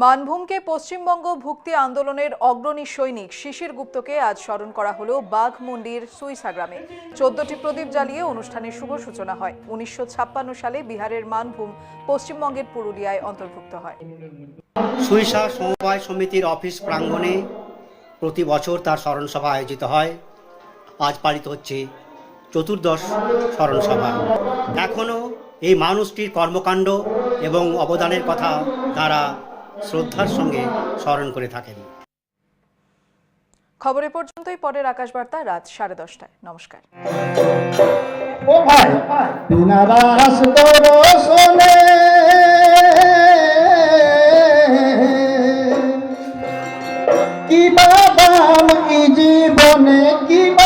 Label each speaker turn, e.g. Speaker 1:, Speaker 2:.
Speaker 1: মানভূমকে পশ্চিমবঙ্গ ভুক্তি আন্দোলনের অগ্রণী সৈনিক শিশির গুপ্তকে আজ স্মরণ করা হলো বাঘমুন্ডির সুইসা গ্রামে। চোদ্দটি প্রদীপ জ্বালিয়ে অনুষ্ঠানের শুভ সূচনা হয়। উনিশশো ছাপ্পান্ন সালে বিহারের মানভূম পশ্চিমবঙ্গের পুরুলিয়ায় অন্তর্ভুক্ত হয়।
Speaker 2: সুইসা সমবায় সমিতির অফিস প্রাঙ্গণে প্রতি বছর তার স্মরণসভা আয়োজিত হয়। আজ পালিত হচ্ছে চতুর্দশ স্মরণসভা। এখনও এই মানুষটির কর্মকাণ্ড এবং অবদানের কথা তারা শ্রদ্ধার সঙ্গে স্মরণ করে থাকেন।
Speaker 1: খবরে পর্যন্তই পরের আকাশ বার্তা রাত সাড়ে দশটায়। নমস্কার।
Speaker 3: ও ভাই দিনারাস দর্শনে কি জীবনে কি বা